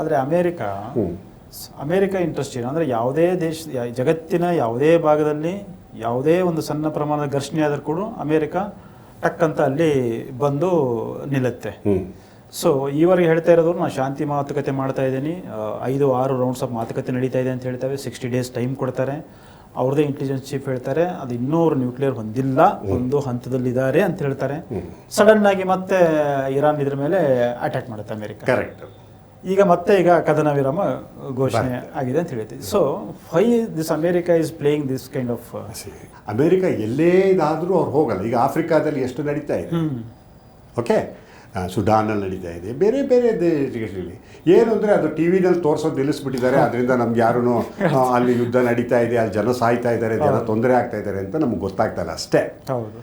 ಆದರೆ America America interest ಏನು? ಅಂದರೆ ಯಾವುದೇ ದೇಶ ಜಗತ್ತಿನ ಯಾವುದೇ ಭಾಗದಲ್ಲಿ ಯಾವುದೇ ಒಂದು ಸಣ್ಣ ಪ್ರಮಾಣದ ಘರ್ಷಣೆ ಆದರೂ ಕೂಡ ಅಮೇರಿಕ ಟಕ್ಕಂತ ಅಲ್ಲಿ ಬಂದು ನಿಲ್ಲುತ್ತೆ. ಸೊ ಈವರೆಗೆ ಹೇಳ್ತಾ ಇರೋದು ನಾನು ಶಾಂತಿ ಮಾತುಕತೆ ಮಾಡ್ತಾ ಇದ್ದೀನಿ. ಐದು ಆರು ರೌಂಡ್ಸ್ ಆಫ್ ಮಾತುಕತೆ ನಡೀತಾ ಇದೆ ಅಂತ ಹೇಳ್ತೇವೆ. ಸಿಕ್ಸ್ಟಿ ಡೇಸ್ ಟೈಮ್ ಕೊಡ್ತಾರೆ. ಅವ್ರದೇ ಇಂಟೆಲಿಜೆನ್ಸ್ ಚೀಫ್ ಹೇಳ್ತಾರೆ ಅದು ಇನ್ನೂ ಅವರು ನ್ಯೂಕ್ಲಿಯರ್ ಹೊಂದಿಲ್ಲ ಒಂದು ಹಂತದಲ್ಲಿದ್ದಾರೆ ಅಂತ ಹೇಳ್ತಾರೆ. ಸಡನ್ ಆಗಿ ಮತ್ತೆ ಇರಾನ್ ಇದ್ರ ಮೇಲೆ ಅಟ್ಯಾಕ್ ಮಾಡುತ್ತೆ ಅಮೆರಿಕ. ಕರೆಕ್ಟ್ ಈಗ ಮತ್ತೆ ಈಗ ಕದನ ವಿರಾಮ ಘೋಷಣೆ ಆಗಿದೆ ಅಂತ ಹೇಳ್ತೀವಿ so why this America is playing this kind of America ಎಲ್ಲೇ ಇದಾದರೂ ಅವ್ರು ಹೋಗಲ್ಲ. ಈಗ ಆಫ್ರಿಕಾದಲ್ಲಿ ಎಷ್ಟು ನಡೀತಾ ಇದೆ? ಓಕೆ ಸುಡಾನಲ್ಲಿ ನಡೀತಾ ಇದೆ. ಬೇರೆ ಬೇರೆ ದೇಶಗಳಲ್ಲಿ. ಏನು ಅಂದರೆ ಅದು ಟಿ ವಿನಲ್ಲಿ ತೋರಿಸೋದು ನಿಲ್ಲಿಸ್ಬಿಟ್ಟಿದ್ದಾರೆ. ಅದರಿಂದ ನಮ್ಗೆ ಯಾರೂ ಅಲ್ಲಿ ಯುದ್ಧ ನಡೀತಾ ಇದೆ ಅಲ್ಲಿ ಜನ ಸಾಯ್ತಾ ಇದ್ದಾರೆ ಜನ ತೊಂದರೆ ಆಗ್ತಾ ಇದ್ದಾರೆ ಅಂತ ನಮ್ಗೆ ಗೊತ್ತಾಗ್ತಾ ಇಲ್ಲ ಅಷ್ಟೇ. ಹೌದು.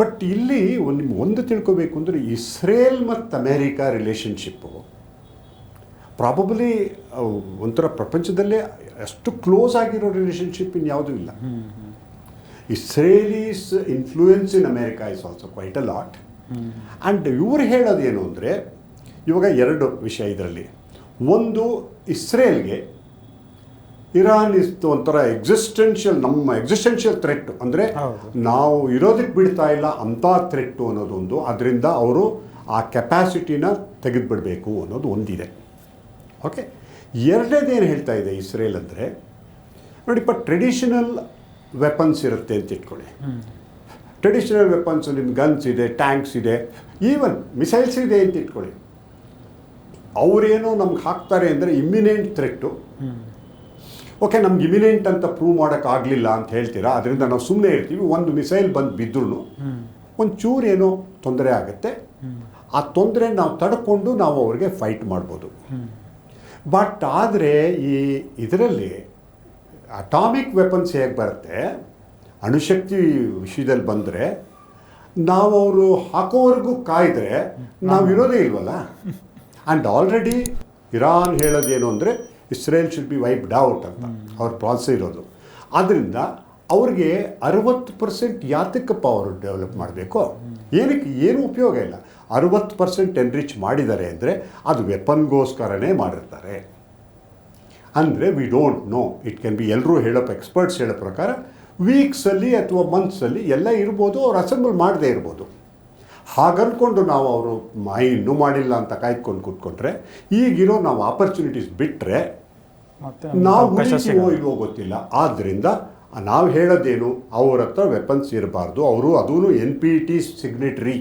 ಬಟ್ ಇಲ್ಲಿ ಒಂದು ನಿಮ್ಗೆ ಒಂದು ತಿಳ್ಕೊಬೇಕು ಅಂದರೆ ಇಸ್ರೇಲ್ ಮತ್ತು ಅಮೇರಿಕಾ ರಿಲೇಷನ್ಶಿಪ್ಪು ಪ್ರಾಬಬಲಿ ಒಂಥರ ಪ್ರಪಂಚದಲ್ಲೇ ಅಷ್ಟು ಕ್ಲೋಸ್ ಆಗಿರೋ ರಿಲೇಷನ್ಶಿಪ್ ಇನ್ಯಾವುದೂ ಇಲ್ಲ. Israelis influence in America is also quite a lot and ಇವರು ಹೇಳೋದೇನು ಅಂದರೆ ಇವಾಗ ಎರಡು ವಿಷಯ ಇದರಲ್ಲಿ. ಒಂದು ಇಸ್ರೇಲ್ಗೆ ಇರಾನ್ ಇಸ್ ಒಂಥರ ಎಕ್ಸಿಸ್ಟೆನ್ಷಿಯಲ್ ನಮ್ಮ ಎಕ್ಸಿಸ್ಟೆನ್ಷಿಯಲ್ ಥ್ರೆಟ್ ಅಂದರೆ ನಾವು ಇರೋದಕ್ಕೆ ಬಿಡ್ತಾ ಇಲ್ಲ ಅಂಥ ಥ್ರೆಟ್ಟು ಅನ್ನೋದೊಂದು. ಅದರಿಂದ ಅವರು ಆ ಕೆಪಾಸಿಟಿನ ತೆಗೆದುಬಿಡಬೇಕು ಅನ್ನೋದು ಒಂದಿದೆ. ಓಕೆ. ಎರಡನೇದೇನು ಹೇಳ್ತಾ ಇದೆ ಇಸ್ರೇಲ್ ಅಂದರೆ ನೋಡಿಪ್ಪ ಟ್ರೆಡಿಷನಲ್ ವೆಪನ್ಸ್ ಇರುತ್ತೆ ಅಂತ ಇಟ್ಕೊಳ್ಳಿ. ಟ್ರೆಡಿಷನಲ್ ವೆಪನ್ಸ್ ನಿಮ್ಮ ಗನ್ಸ್ ಇದೆ ಟ್ಯಾಂಕ್ಸ್ ಇದೆ ಈವನ್ ಮಿಸೈಲ್ಸ್ ಇದೆ ಅಂತ ಇಟ್ಕೊಳ್ಳಿ. ಅವರೇನೋ ನಮ್ಗೆ ಹಾಕ್ತಾರೆ ಅಂದರೆ ಇಮ್ಮಿನೆಂಟ್ ಥ್ರೆಟ್ಟು ಓಕೆ, ನಮ್ಗೆ ಇಮಿನೆಂಟ್ ಅಂತ ಪ್ರೂವ್ ಮಾಡೋಕ್ಕಾಗಲಿಲ್ಲ ಅಂತ ಹೇಳ್ತೀರಾ? ಅದರಿಂದ ನಾವು ಸುಮ್ಮನೆ ಇರ್ತೀವಿ ಒಂದು ಮಿಸೈಲ್ ಬಂದು ಬಿದ್ದರೂ ಒಂದು ಏನೋ ತೊಂದರೆ ಆಗುತ್ತೆ. ಆ ತೊಂದರೆ ನಾವು ತಡ್ಕೊಂಡು ನಾವು ಅವ್ರಿಗೆ ಫೈಟ್ ಮಾಡ್ಬೋದು. ಬಟ್ ಆದರೆ ಈ ಇದರಲ್ಲಿ ಅಟಾಮಿಕ್ ವೆಪನ್ಸ್ ಹೇಗೆ ಬರುತ್ತೆ? ಅಣುಶಕ್ತಿ ವಿಷಯದಲ್ಲಿ ಬಂದರೆ ನಾವು ಅವರು ಹಾಕೋವರೆಗೂ ಕಾಯಿದ್ರೆ ನಾವು ಇರೋದೇ ಇಲ್ವಲ್ಲ? ಆ್ಯಂಡ್ ಆಲ್ರೆಡಿ ಇರಾನ್ ಹೇಳೋದೇನು ಅಂದರೆ Israel should be wiped out ಅಂತ ಅವ್ರ ಪ್ರಾನ್ಸ್ ಇರೋದು. ಆದ್ದರಿಂದ ಅವ್ರಿಗೆ ಅರವತ್ತು ಪರ್ಸೆಂಟ್ ಯಾತಕ್ಕಪ್ಪ ಅವರು ಡೆವಲಪ್ ಮಾಡಬೇಕು? ಏನಕ್ಕೆ, ಏನು ಉಪಯೋಗ ಇಲ್ಲ? ಅರವತ್ತು ಪರ್ಸೆಂಟ್ ಎನ್ರಿಚ್ ಮಾಡಿದ್ದಾರೆ ಅಂದರೆ ಅದು ವೆಪನ್ಗೋಸ್ಕರನೇ ಮಾಡಿರ್ತಾರೆ. ಅಂದರೆ we don't know it can be ಎಲ್ಲರೂ ಹೇಳೋ ಎಕ್ಸ್ಪರ್ಟ್ಸ್ ಹೇಳೋ ಪ್ರಕಾರ ವೀಕ್ಸಲ್ಲಿ ಅಥವಾ ಮಂತ್ಸಲ್ಲಿ ಎಲ್ಲ ಇರ್ಬೋದು ಅವ್ರು ಅಸೆಂಬಲ್ ಮಾಡದೇ ಇರ್ಬೋದು. ಹಾಗನ್ಕೊಂಡು ನಾವು ಅವರು ಮೈ ಇನ್ನೂ ಮಾಡಿಲ್ಲ ಅಂತ ಕಾಯ್ಕೊಂಡು ಕೂತ್ಕೊಂಡ್ರೆ ಈಗಿರೋ ನಾವು ಆಪರ್ಚುನಿಟೀಸ್ ಬಿಟ್ಟರೆ ನಾವು ಸಿಗಲ್ಲ. ಇಲ್ವೋ ಗೊತ್ತಿಲ್ಲ. ಆದ್ದರಿಂದ ನಾವು ಹೇಳೋದೇನು ಅವ್ರ ಹತ್ರ ವೆಪನ್ಸ್ ಇರಬಾರ್ದು. ಅವರು ಅದೂ ಎನ್ ಪಿ ಟಿ ಸಿಗ್ನೆಟ್ರಿ